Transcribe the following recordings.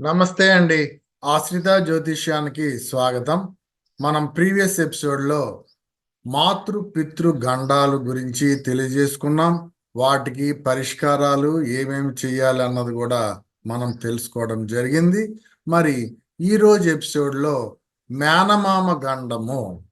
నమస్తే అండి. ఆశ్రిత జ్యోతిష్యానికి స్వాగతం. మనం ప్రీవియస్ ఎపిసోడ్లో మాతృ పితృ గండాలు గురించి తెలియజేసుకున్నాం. వాటికి పరిష్కారాలు ఏమేమి చేయాలి అన్నది కూడా మనం తెలుసుకోవడం జరిగింది. మరి ఈ రోజు ఎపిసోడ్లో మేనమామ గండము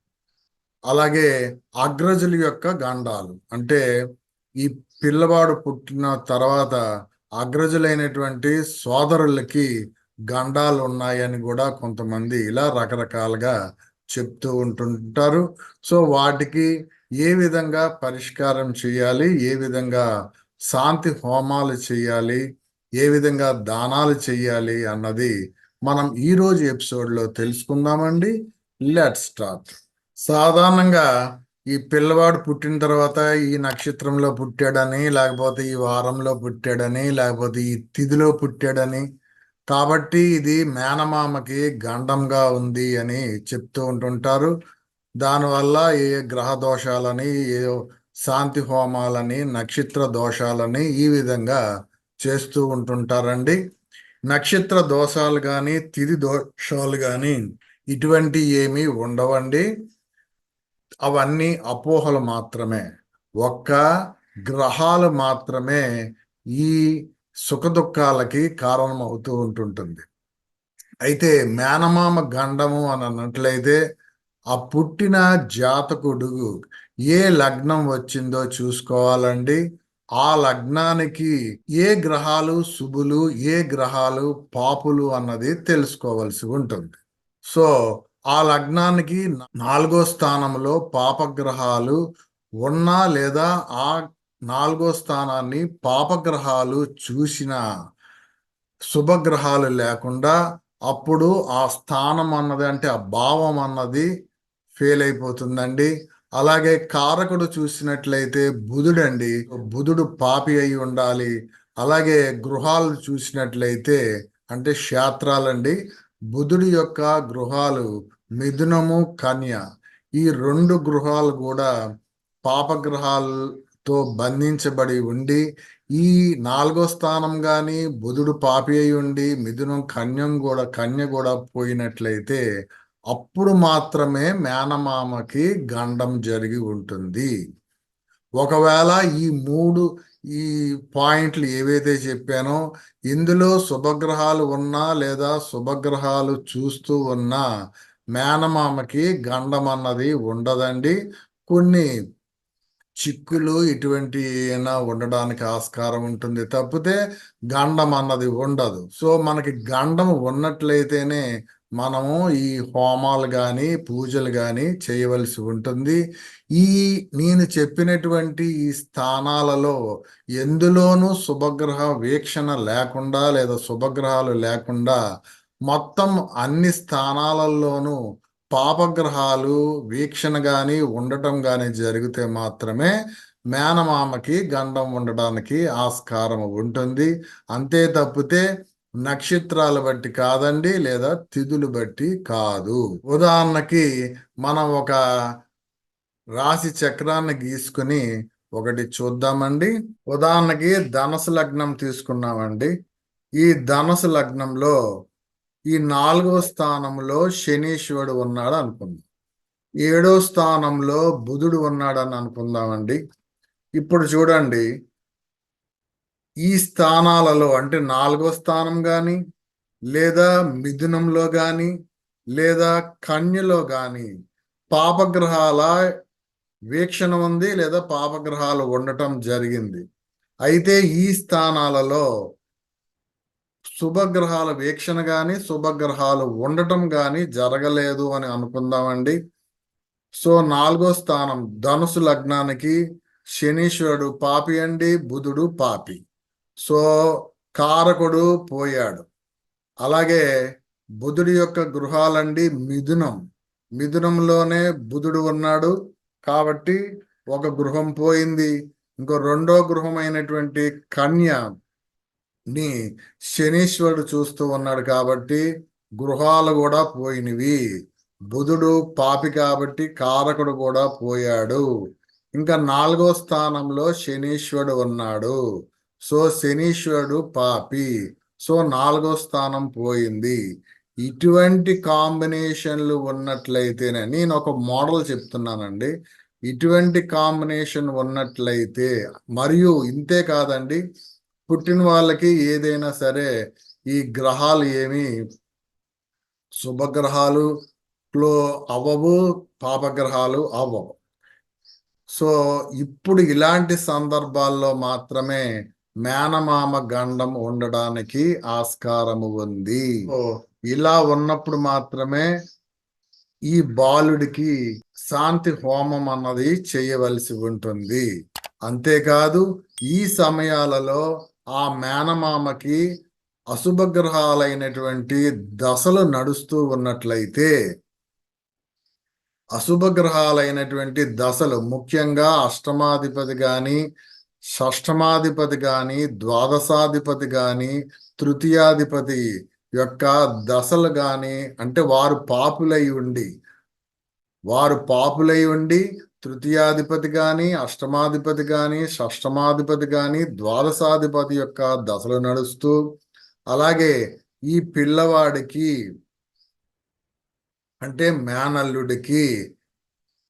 అలాగే అగ్రజుల యొక్క గండాలు. అంటే ఈ పిల్లవాడు పుట్టిన తర్వాత అగ్రజులైనటువంటి సోదరులకి గండాలు ఉన్నాయని కూడా కొంతమంది ఇలా రకరకాలుగా చెప్తూ ఉంటుంటారు. సో వాటికి ఏ విధంగా పరిష్కారం చేయాలి? ఏ విధంగా శాంతి హోమాలు చేయాలి? ఏ విధంగా దానాలు చేయాలి అన్నది మనం ఈరోజు ఎపిసోడ్లో తెలుసుకుందామండి. Let start. సాధారణంగా ఈ పిల్లవాడు పుట్టిన తర్వాత ఈ నక్షత్రంలో పుట్టాడని లేకపోతే ఈ వారంలో పుట్టాడని లేకపోతే ఈ తిథిలో పుట్టాడని కాబట్టి ఇది మేనమామకి గండంగా ఉంది అని చెప్తూ ఉంటుంటారు. దానివల్ల ఏ గ్రహ దోషాలని ఏ శాంతి హోమాలని నక్షత్ర దోషాలని ఈ విధంగా చేస్తూ ఉంటుంటారండి. నక్షత్ర దోషాలు కానీ తిది దోషాలు కానీ ఇటువంటి ఏమీ ఉండవండి. అవన్నీ అపోహలు మాత్రమే. ఒక్క గ్రహాలు మాత్రమే ఈ సుఖ దుఃఖాలకి కారణం అవుతూ ఉంటుంటుంది. అయితే మేనమామ గండము అని అన్నట్లయితే ఆ పుట్టిన జాతకుడు ఏ లగ్నం వచ్చిందో చూసుకోవాలండి. ఆ లగ్నానికి ఏ గ్రహాలు శుభులు ఏ గ్రహాలు పాపులు అన్నది తెలుసుకోవాల్సి ఉంటుంది. సో ఆ లగ్నానికి నాలుగో స్థానంలో పాపగ్రహాలు ఉన్నా లేదా ఆ నాలుగో స్థానాన్ని పాపగ్రహాలు చూసిన శుభగ్రహాలు లేకుండా అప్పుడు ఆ స్థానం అన్నది అంటే ఆ భావం అన్నది ఫెయిల్ అయిపోతుందండి. అలాగే కారకుడు చూసినట్లయితే బుధుడండి. బుధుడు పాపి అయి ఉండాలి. అలాగే గృహాలు చూసినట్లయితే అంటే క్షేత్రాలండి. బుధుడి యొక్క గృహాలు మిథునము కన్య ఈ రెండు గృహాలు కూడా పాపగ్రహాలు తో బంధించబడి ఉండి ఈ నాలుగో స్థానం కానీ బుధుడు పాపి అయి ఉండి మిథునం కన్యం కూడా కన్య కూడా పోయినట్లయితే అప్పుడు మాత్రమే మేనమామకి గండం జరిగి ఉంటుంది. ఒకవేళ ఈ మూడు ఈ పాయింట్లు ఏవైతే చెప్పానో ఇందులో శుభగ్రహాలు ఉన్నా లేదా శుభగ్రహాలు చూస్తూ ఉన్నా మేనమామకి గండం అన్నది ఉండదండి. కొన్ని చిక్కులు ఇటువంటి అయినా ఉండడానికి ఆస్కారం ఉంటుంది. తప్పితే గండం అన్నది ఉండదు. సో మనకి గండం ఉన్నట్లయితేనే మనము ఈ హోమాలు కానీ పూజలు కానీ చేయవలసి ఉంటుంది. ఈ నేను చెప్పినటువంటి ఈ స్థానాలలో ఎందులోనూ శుభగ్రహ వీక్షణ లేకుండా లేదా శుభగ్రహాలు లేకుండా మొత్తం అన్ని స్థానాలలోనూ పాపగ్రహాలు వీక్షణ కానీ ఉండటం కానీ జరిగితే మాత్రమే మేనమామకి గండం ఉండడానికి ఆస్కారం ఉంటుంది. అంతే తప్పితే నక్షత్రాలు బట్టి కాదండి లేదా తిథులు బట్టి కాదు. ఉదాహరణకి మనం ఒక రాశి చక్రాన్ని గీసుకుని ఒకటి చూద్దామండి. ఉదాహరణకి ధనసు లగ్నం తీసుకున్నామండి. ఈ ధనసు లగ్నంలో ఈ నాలుగో స్థానంలో శనీశ్వరుడు ఉన్నాడు అనుకుందాం. ఏడో స్థానంలో బుధుడు ఉన్నాడని అనుకుందామండి. ఇప్పుడు చూడండి. ఈ స్థానాలలో అంటే నాలుగో స్థానం కానీ లేదా మిథునంలో కానీ లేదా కన్యలో కానీ పాపగ్రహాల వీక్షణ ఉంది లేదా పాపగ్రహాలు ఉండటం జరిగింది. అయితే ఈ స్థానాలలో శుభగ్రహాల వీక్షణ కానీ శుభగ్రహాలు ఉండటం కానీ జరగలేదు అని అనుకుందామండి. సో నాలుగో స్థానం ధనుసు లగ్నానికి శనీశ్వరుడు పాపి అండి బుధుడు పాపి. సో కారకుడు పోయాడు. అలాగే బుధుడి యొక్క గృహాలండి మిథునం. మిథునంలోనే బుధుడు ఉన్నాడు కాబట్టి ఒక గృహం పోయింది. ఇంకో రెండో గృహం అయినటువంటి కన్య ని శనీశ్వరుడు చూస్తూ ఉన్నాడు కాబట్టి గృహాలు కూడా పోయినవి. బుధుడు పాపి కాబట్టి కారకుడు కూడా పోయాడు. ఇంకా నాలుగో స్థానంలో శనీశ్వరుడు ఉన్నాడు. సో శనీశ్వరుడు పాపి. సో నాలుగో స్థానం పోయింది. ఇటువంటి కాంబినేషన్లు ఉన్నట్లయితేనే నేను ఒక మోడల్ చెప్తున్నానండి. ఇటువంటి కాంబినేషన్ ఉన్నట్లయితే మరియు ఇంతే కాదండి పుట్టిన వాళ్ళకి ఏదైనా సరే ఈ గ్రహాలు ఏమి శుభగ్రహాలు లో అవ్వవు పాపగ్రహాలు అవ్వవు సో ఇప్పుడు ఇలాంటి సందర్భాల్లో మాత్రమే మేనమామ గండం ఉండడానికి ఆస్కారము ఉంది. ఇలా ఉన్నప్పుడు మాత్రమే ఈ బాలుడికి శాంతి హోమం అన్నది చేయవలసి ఉంటుంది. అంతేకాదు ఈ సమయాలలో ఆ మేనమామకి అశుభగ్రహాలైనటువంటి దశలు నడుస్తూ ఉన్నట్లయితే అశుభగ్రహాలైనటువంటి దశలు ముఖ్యంగా అష్టమాధిపతి కానీ షష్టమాధిపతి కానీ ద్వాదశాధిపతి కానీ తృతీయాధిపతి యొక్క దశలు కానీ అంటే వారు పాపులై ఉండి వారు పాపులై ఉండి తృతీయాధిపతి కానీ అష్టమాధిపతి కానీ షష్టమాధిపతి కానీ ద్వాదశాధిపతి యొక్క దశలు నడుస్తూ అలాగే ఈ పిల్లవాడికి అంటే మేనల్లుడికి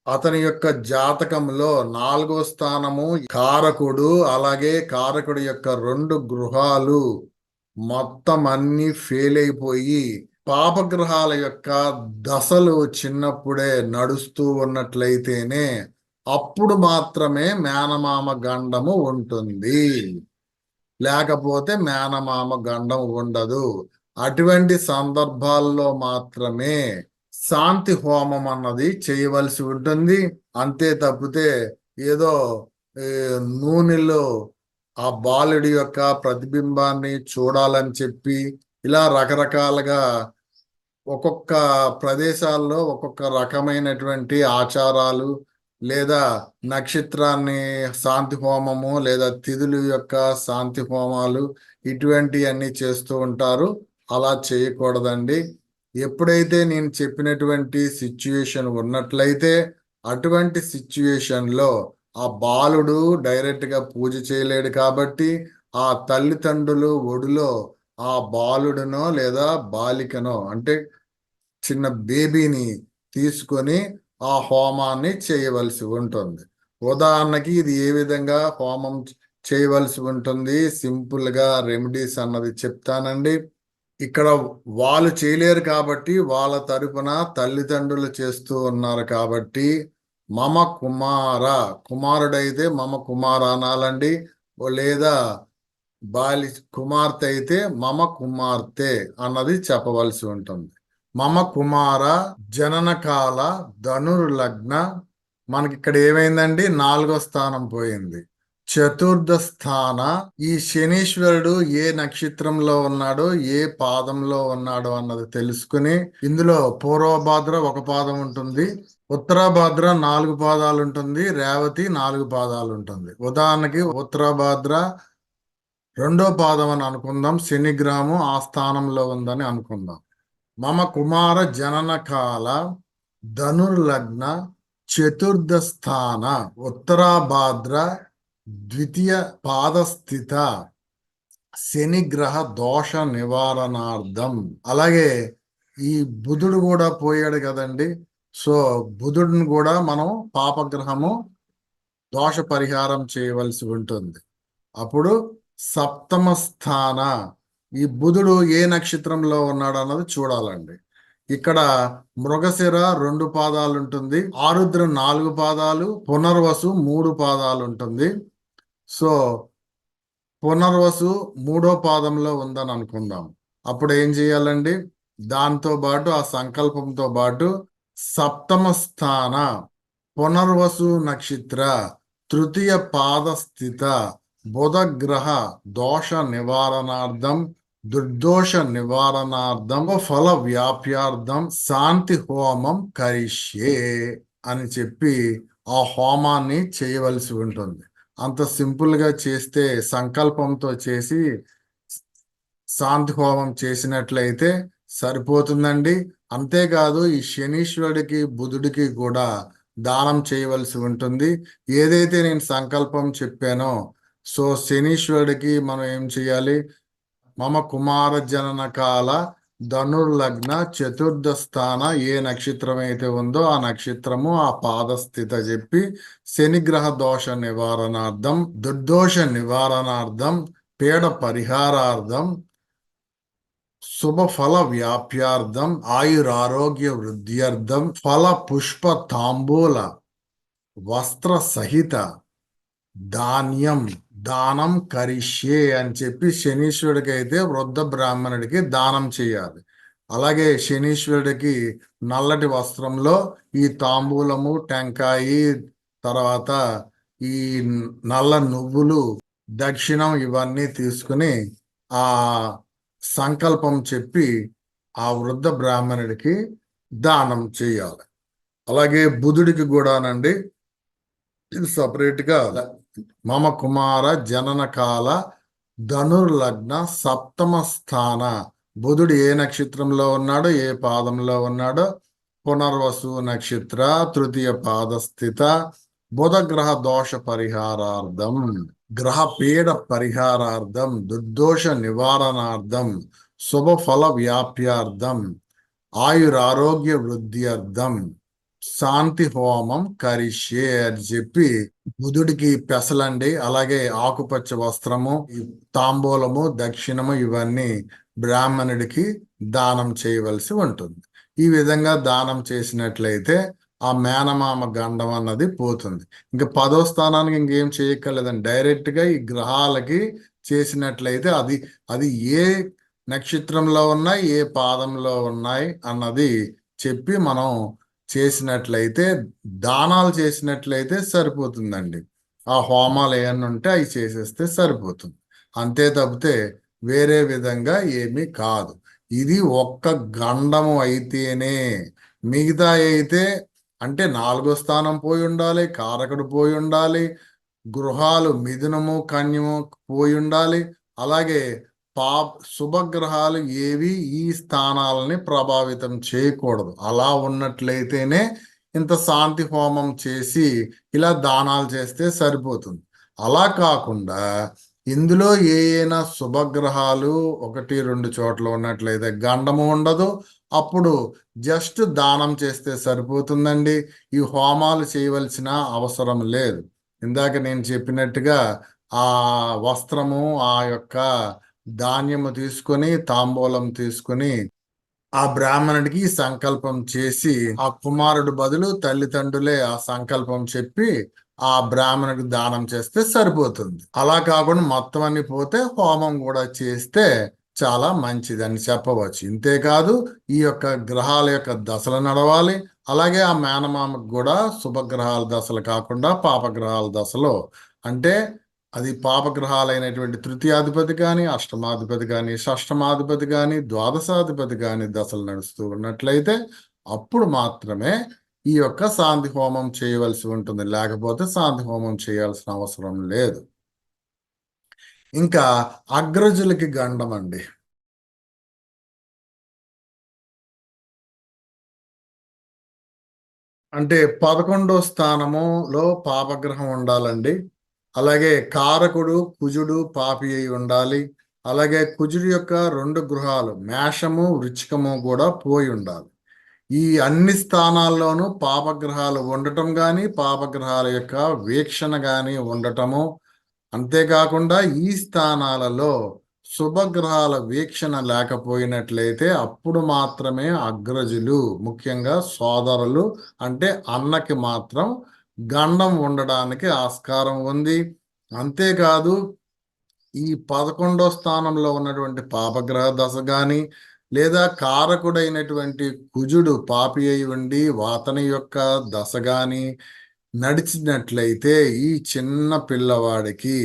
అతని యొక్క జాతకంలో నాలుగో స్థానము కారకుడు అలాగే కారకుడు యొక్క రెండు గృహాలు మొత్తం అన్ని ఫెయిల్ అయిపోయి పాపగ్రహాల యొక్క దశలు చిన్నప్పుడే నడుస్తూ ఉన్నట్లయితేనే అప్పుడు మాత్రమే మేనమామ గండము ఉంటుంది. లేకపోతే మేనమామ గండం ఉండదు. అటువంటి సందర్భాల్లో మాత్రమే శాంతి హోమం అన్నది చేయవలసి ఉంటుంది. అంతే తప్పితే ఏదో నూనెలో ఆ బాలుడి యొక్క ప్రతిబింబాన్ని చూడాలని చెప్పి ఇలా రకరకాలుగా ఒక్కొక్క ప్రదేశాల్లో ఒక్కొక్క రకమైనటువంటి ఆచారాలు లేదా నక్షత్రాన్ని శాంతి హోమము లేదా తిథుల యొక్క శాంతి హోమాలు ఇటువంటివన్నీ చేస్తూ ఉంటారు. అలా చేయకూడదండి. ఎప్పుడైతే నేను చెప్పినటువంటి సిచ్యుయేషన్ ఉన్నట్లయితే అటువంటి సిచ్యువేషన్లో ఆ బాలుడు డైరెక్ట్గా పూజ చేయలేడు కాబట్టి ఆ తల్లిదండ్రులు ఒడిలో ఆ బాలుడునో లేదా బాలికనో అంటే చిన్న బేబీని తీసుకొని ఆ హోమాన్ని చేయవలసి ఉంటుంది. ఉదాహరణకి ఇది ఏ విధంగా హోమం చేయవలసి ఉంటుంది? సింపుల్గా రెమెడీస్ అన్నది చెప్తానండి. ఇక్కడ వాళ్ళు చేయలేరు కాబట్టి వాళ్ళ తరపున తల్లిదండ్రులు చేస్తూ ఉన్నారు కాబట్టి మమ కుమార కుమారుడైతే మమ కుమార అనాలండి. లేదా బాలి కుమార్తె అయితే మమ కుమార్తె అన్నది చెప్పవలసి ఉంటుంది. మమ కుమార జననకాల ధనుర్లగ్న మనకి ఇక్కడ ఏమైందండి? నాలుగో స్థానం పోయింది. చతుర్థ స్థాన ఈ శనీశ్వరుడు ఏ నక్షత్రంలో ఉన్నాడో ఏ పాదంలో ఉన్నాడో అన్నది తెలుసుకుని ఇందులో పూర్వభాద్ర ఒక పాదం ఉంటుంది ఉత్తరాభాద్ర నాలుగు పాదాలు ఉంటుంది రేవతి నాలుగు పాదాలు ఉంటుంది. ఉదాహరణకి ఉత్తరాభాద్ర రెండో పాదం అని అనుకుందాం శనిగ్రహము ఆ స్థానంలో ఉందని అనుకుందాం. మమ కుమార జనన కాల ధనుర్లగ్న చతుర్థ స్థాన ఉత్తరాభాద్ర ద్వితీయ పాదస్థిత శనిగ్రహ దోష నివారణార్థం. అలాగే ఈ బుధుడు కూడా పోయాడు కదండి. సో బుధుడిని కూడా మనం పాపగ్రహము దోష పరిహారం చేయవలసి ఉంటుంది. అప్పుడు సప్తమ స్థాన ఈ బుధుడు ఏ నక్షత్రంలో ఉన్నాడు అన్నది చూడాలండి. ఇక్కడ మృగశిర రెండు పాదాలు ఉంటుంది ఆరుద్ర నాలుగు పాదాలు పునర్వసు మూడు పాదాలు ఉంటుంది సో పునర్వసు మూడో పాదంలో ఉందని అనుకుందాం. అప్పుడు ఏం చేయాలండి? దాంతో పాటు ఆ సంకల్పంతో పాటు సప్తమ స్థాన పునర్వసు నక్షత్ర తృతీయ పాద స్థిత బుధ గ్రహ దోష నివారణార్థం దుర్దోష నివారణార్థం ఫల వ్యాప్యార్థం శాంతి హోమం కరిష్యే అని చెప్పి ఆ హోమాన్ని చేయవలసి ఉంటుంది. అంత సింపుల్గా చేస్తే సంకల్పంతో చేసి శాంతి హోమం చేసినట్లయితే సరిపోతుందండి. అంతేకాదు ఈ శనీశ్వరుడికి బుధుడికి కూడా దానం చేయవలసి ఉంటుంది. ఏదైతే నేను సంకల్పం చెప్పానో సో శనీశ్వరుడికి మనం ఏం చేయాలి? మమ కుమార జనన కాల ధనుర్లగ్న చతుర్థ స్థాన ఏ నక్షత్రం అయితే ఉందో ఆ నక్షత్రము ఆ పాదస్థిత చెప్పి శనిగ్రహ దోష నివారణార్థం దుర్దోష నివారణార్థం పేడ పరిహారార్థం శుభ ఫల వ్యాప్యార్థం ఆయురారోగ్య వృద్ధ్యర్థం ఫల పుష్ప తాంబూల వస్త్ర సహిత ధాన్యం. దానం కరిష్యే అని చెప్పి శనీశ్వరుడికి అయితే వృద్ధ బ్రాహ్మణుడికి దానం చేయాలి. అలాగే శనీశ్వరుడికి నల్లటి వస్త్రంలో ఈ తాంబూలము టెంకాయి తర్వాత ఈ నల్ల నువ్వులు దక్షిణం ఇవన్నీ తీసుకుని ఆ సంకల్పం చెప్పి ఆ వృద్ధ బ్రాహ్మణుడికి దానం చేయాలి. అలాగే బుధుడికి కూడానండి ఇది సపరేట్గా మమ కుమార జనన కాల ధనుర్లగ్న సప్తమ స్థాన. బుధుడు ఏ నక్షత్రంలో ఉన్నాడో? ఏ పాదంలో ఉన్నాడో? పునర్వసు నక్షత్ర తృతీయ పాదస్థిత బుధ గ్రహ దోష పరిహారార్థం గ్రహ పీడ పరిహారార్థం దుర్దోష నివారణార్థం శుభ ఫల వ్యాప్యార్థం ఆయురారోగ్య వృద్ధ్యర్థం శాంతి హోమం కరిష్యే అని చెప్పి బుధుడికి పెసలండి అలాగే ఆకుపచ్చ వస్త్రము తాంబూలము దక్షిణము ఇవన్నీ బ్రాహ్మణుడికి దానం చేయవలసి ఉంటుంది. ఈ విధంగా దానం చేసినట్లయితే ఆ మేనమామ గండం అన్నది పోతుంది. ఇంకా పదో స్థానానికి ఇంకేం చేయక్కర్లేదండి. డైరెక్ట్గా ఈ గ్రహాలకి చేసినట్లయితే అది అది ఏ నక్షత్రంలో ఉన్నాయి ఏ పాదంలో ఉన్నాయి అన్నది చెప్పి మనం చేసినట్లయితే దానాలు చేసినట్లయితే సరిపోతుందండి. ఆ హోమాలు ఏమన్నా ఉంటే అవి చేసేస్తే సరిపోతుంది. అంతే తప్పితే వేరే విధంగా ఏమీ కాదు. ఇది ఒక్క గండము అయితేనే మిగతా అయితే అంటే నాలుగో స్థానం పోయి ఉండాలి కారకుడు పోయి ఉండాలి గృహాలు మిథునము కన్యము పోయి ఉండాలి అలాగే పా శుభగ్రహాలు ఏవి ఈ స్థానాలని ప్రభావితం చేయకూడదు. అలా ఉన్నట్లయితేనే ఇంత శాంతి హోమం చేసి ఇలా దానాలు చేస్తే సరిపోతుంది. అలా కాకుండా ఇందులో ఏ అయినా శుభగ్రహాలు ఒకటి రెండు చోట్ల ఉన్నట్లయితే గండము ఉండదు. అప్పుడు జస్ట్ దానం చేస్తే సరిపోతుందండి. ఈ హోమాలు చేయవలసిన అవసరం లేదు. ఇందాక నేను చెప్పినట్టుగా ఆ వస్త్రము ఆ యొక్క ధాన్యము తీసుకొని తాంబూలం తీసుకొని ఆ బ్రాహ్మణుడికి సంకల్పం చేసి ఆ కుమారుడు బదులు తల్లిదండ్రులే ఆ సంకల్పం చెప్పి ఆ బ్రాహ్మణుడికి దానం చేస్తే సరిపోతుంది. అలా కాకుండా మొత్తం అన్ని పోతే హోమం కూడా చేస్తే చాలా మంచిదని చెప్పవచ్చు. ఇంతేకాదు ఈ యొక్క గ్రహాల యొక్క దశలు నడవాలి. అలాగే ఆ మేనమామకు కూడా శుభగ్రహాల దశలు కాకుండా పాపగ్రహాల దశలో. అంటే అది పాపగ్రహాలైనటువంటి తృతీయాధిపతి కానీ అష్టమాధిపతి కానీ షష్టమాధిపతి కానీ ద్వాదశాధిపతి కానీ దశలు నడుస్తూ ఉన్నట్లయితే అప్పుడు మాత్రమే ఈ యొక్క శాంతి హోమం చేయవలసి ఉంటుంది. లేకపోతే శాంతి హోమం చేయాల్సిన అవసరం లేదు. ఇంకా అగ్రజులకి గండం అండి. అంటే పదకొండో స్థానములో పాపగ్రహం ఉండాలండి. అలాగే కారకుడు కుజుడు పాపి అయి ఉండాలి. అలాగే కుజుడు యొక్క రెండు గృహాలు మేషము వృచ్చికము కూడా పోయి ఉండాలి. ఈ అన్ని స్థానాల్లోనూ పాపగ్రహాలు ఉండటం కానీ పాపగ్రహాల యొక్క వీక్షణ కానీ ఉండటము. అంతేకాకుండా ఈ స్థానాలలో శుభగ్రహాల వీక్షణ లేకపోయినట్లయితే అప్పుడు మాత్రమే అగ్రజులు ముఖ్యంగా సోదరులు అంటే అన్నకి మాత్రం గండం ఉండడానికి ఆస్కారం ఉంది. అంతేకాదు ఈ పదకొండో స్థానంలో ఉన్నటువంటి పాపగ్రహ దశ కానీ లేదా కారకుడైనటువంటి కుజుడు పాపి అయి ఉండి వాతని యొక్క దశ కానీ నడిచినట్లయితే ఈ చిన్న పిల్లవాడికి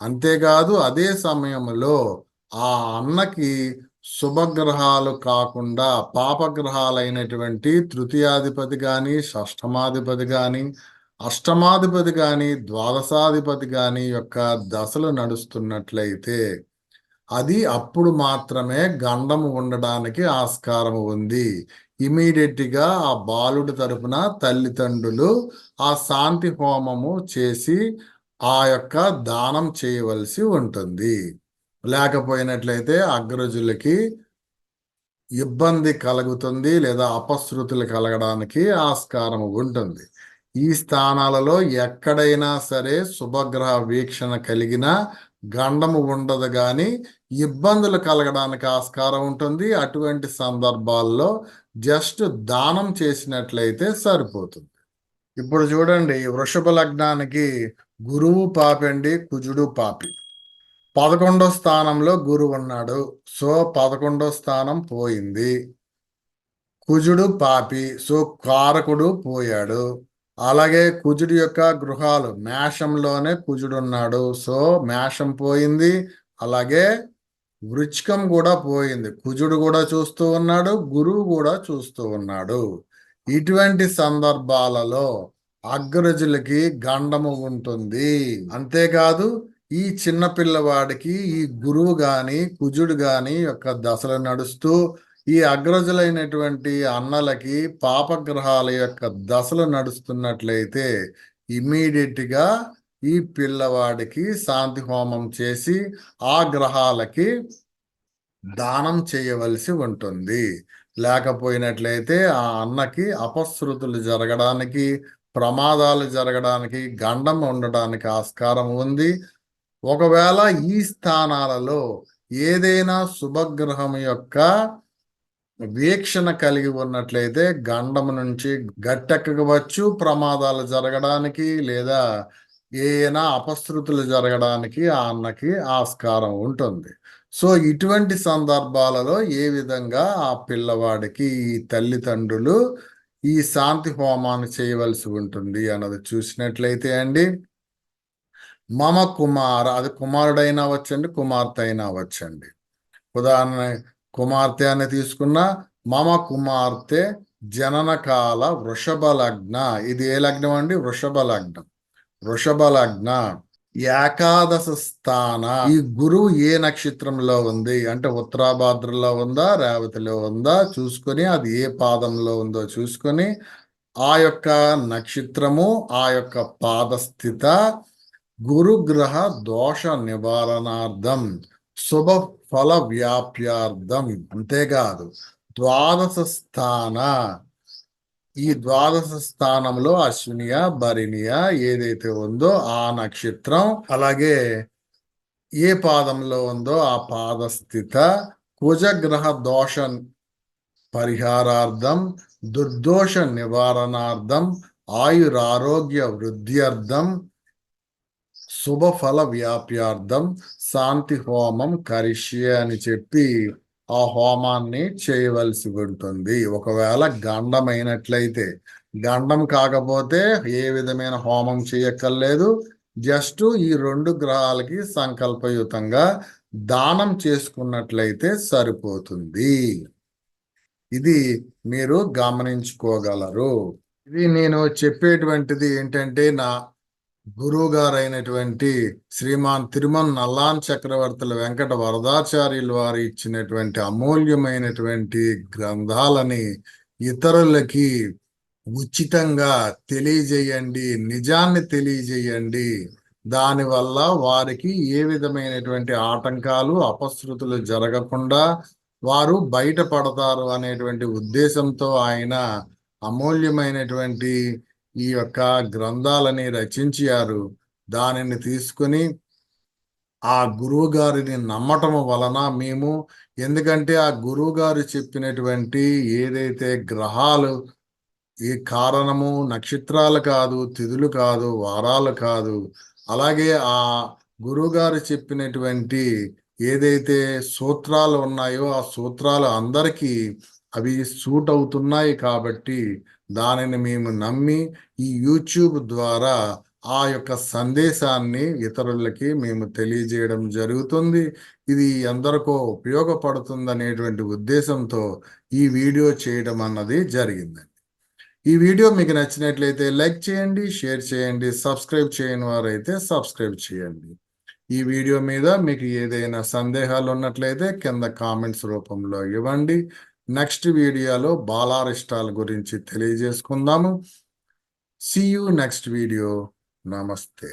అంతేకాదు అదే సమయంలో ఆ అన్నకి శుభగ్రహాలు కాకుండా పాపగ్రహాలైనటువంటి తృతీయాధిపతి కానీ షష్టమాధిపతి కానీ అష్టమాధిపతి కానీ ద్వాదశాధిపతి కానీ యొక్క దశలు నడుస్తున్నట్లయితే అది అప్పుడు మాత్రమే గండము ఉండడానికి ఆస్కారం ఉంది. ఇమీడియట్గా ఆ బాలుడి తరపున తల్లిదండ్రులు ఆ శాంతి హోమము చేసి ఆ యొక్క దానం చేయవలసి ఉంటుంది. లేకపోయినట్లయితే అగ్రజులకి ఇబ్బంది కలుగుతుంది లేదా అపశృతులు కలగడానికి ఆస్కారం ఉంటుంది. ఈ స్థానాలలో ఎక్కడైనా సరే శుభగ్రహ వీక్షణ కలిగిన గండము ఉండదు కానీ ఇబ్బందులు కలగడానికి ఆస్కారం ఉంటుంది. అటువంటి సందర్భాల్లో జస్ట్ దానం చేసినట్లయితే సరిపోతుంది. ఇప్పుడు చూడండి వృషభ లగ్నానికి గురువు పాపండి కుజుడు పాపి. పదకొండో స్థానంలో గురువు ఉన్నాడు. సో పదకొండో స్థానం పోయింది. కుజుడు పాపి. సో కారకుడు పోయాడు. అలాగే కుజుడు యొక్క గృహాలు మేషంలోనే కుజుడు ఉన్నాడు సో మేషం పోయింది అలాగే వృచ్చికం కూడా పోయింది. కుజుడు కూడా చూస్తూ ఉన్నాడు గురువు కూడా చూస్తూ ఉన్నాడు. ఇటువంటి సందర్భాలలో అగ్రజులకి గండము ఉంటుంది. అంతేకాదు ఈ చిన్న పిల్లవాడికి ఈ గురువు గాని కుజుడు గాని యొక్క దశలు నడుస్తూ ఈ అగ్రజులైనటువంటి అన్నలకి పాపగ్రహాల యొక్క దశలు నడుస్తున్నట్లయితే ఇమీడియట్గా ఈ పిల్లవాడికి శాంతి హోమం చేసి ఆ గ్రహాలకి దానం చేయవలసి ఉంటుంది. లేకపోయినట్లయితే ఆ అన్నకి అపశృతులు జరగడానికి ప్రమాదాలు జరగడానికి గండం ఉండడానికి ఆస్కారం ఉంది. ఒకవేళ ఈ స్థానాలలో ఏదైనా శుభగ్రహం యొక్క వీక్షణ కలిగి ఉన్నట్లయితే గండం నుంచి గట్టెక్కవచ్చు ప్రమాదాలు జరగడానికి లేదా ఏదైనా అపశృతులు జరగడానికి ఆ అన్నకి ఆస్కారం ఉంటుంది. సో ఇటువంటి సందర్భాలలో ఏ విధంగా ఆ పిల్లవాడికి ఈ తల్లిదండ్రులు ఈ శాంతి హోమాన్ని చేయవలసి ఉంటుంది అన్నది చూసినట్లయితే అండి. మమ కుమార అది కుమారుడైనా వచ్చండి కుమార్తె అయినా వచ్చండి. ఉదాహరణ కుమార్తె అని తీసుకున్న మమ కుమార్తె జననకాల వృషభ లగ్న. ఇది ఏ లగ్నం అండి? వృషభ లగ్నం. వృషభ లగ్న. ఏకాదశ స్థాన. ఈ గురువు ఏ నక్షత్రంలో ఉంది? అంటే ఉత్తరాభాద్రలో ఉందా రేవతిలో ఉందా? చూసుకొని అది ఏ పాదంలో ఉందో చూసుకొని ఆ యొక్క నక్షత్రము ఆ యొక్క పాదస్థిత గురుగ్రహ దోష నివారణార్థం. శుభ ఫల వ్యాప్యార్థం అంతేకాదు ద్వాదశ స్థాన ఈ ద్వాదశ స్థానంలో అశ్వినియ భరిణియ ఏదైతే ఉందో ఆ నక్షత్రం అలాగే ఏ పాదంలో ఉందో ఆ పాద స్థిత కుజగ్రహ దోష పరిహారార్థం దుర్దోష నివారణార్థం ఆయురారోగ్య వృద్ధ్యర్థం శుభఫల వ్యాప్యార్థం శాంతి హోమం కరిష్య అని చెప్పి ఆ హోమాన్ని చేయవలసి ఉంటుంది. ఒకవేళ గండమైనట్లయితే గండం కాకపోతే ఏ విధమైన హోమం చేయక్కర్లేదు. జస్ట్ ఈ రెండు గ్రహాలకి సంకల్పయుతంగా దానం చేసుకున్నట్లయితే సరిపోతుంది. ఇది మీరు గమనించుకోగలరు. ఇది నేను చెప్పేటువంటిది ఏంటంటే నా గురువు గారైనటువంటి శ్రీమాన్ తిరుమల నల్లాన్ చక్రవర్తుల వెంకట వరదాచార్యులు వారు ఇచ్చినటువంటి అమూల్యమైనటువంటి గ్రంథాలని ఇతరులకి ఉచితంగా తెలియజేయండి నిజాన్ని తెలియజేయండి. దానివల్ల వారికి ఏ విధమైనటువంటి ఆటంకాలు అపశృతులు జరగకుండా వారు బయటపడతారు అనేటువంటి ఉద్దేశంతో ఆయన అమూల్యమైనటువంటి ఈ యొక్క గ్రంథాలని రచించారు. దానిని తీసుకుని ఆ గురువు గారిని నమ్మటం వలన మేము ఎందుకంటే ఆ గురువు గారు చెప్పినటువంటి ఏదైతే గ్రహాలు ఈ కారణము నక్షత్రాలు కాదు తిథులు కాదు వారాలు కాదు అలాగే ఆ గురువుగారు చెప్పినటువంటి ఏదైతే సూత్రాలు ఉన్నాయో ఆ సూత్రాలు అందరికీ అవి సూట్ అవుతున్నాయి కాబట్టి దానిని మేము నమ్మి ఈ యూట్యూబ్ ద్వారా ఆ యొక్క సందేశాన్ని ఇతరులకి మేము తెలియజేయడం జరుగుతుంది. ఇది ఎందరికో ఉపయోగపడుతుంది అనేటువంటి ఉద్దేశంతో ఈ వీడియో చేయడం అన్నది జరిగిందండి. ఈ వీడియో మీకు నచ్చినట్లయితే లైక్ చేయండి షేర్ చేయండి సబ్స్క్రైబ్ చేయని వారైతే సబ్స్క్రైబ్ చేయండి. ఈ వీడియో మీద మీకు ఏదైనా సందేహాలు ఉన్నట్లయితే కింద కామెంట్స్ రూపంలో ఇవ్వండి. నెక్స్ట్ వీడియోలో బాలారిష్టాల గురించి తెలియజేసుకుందాము. సి యూ నెక్స్ట్ వీడియో నమస్తే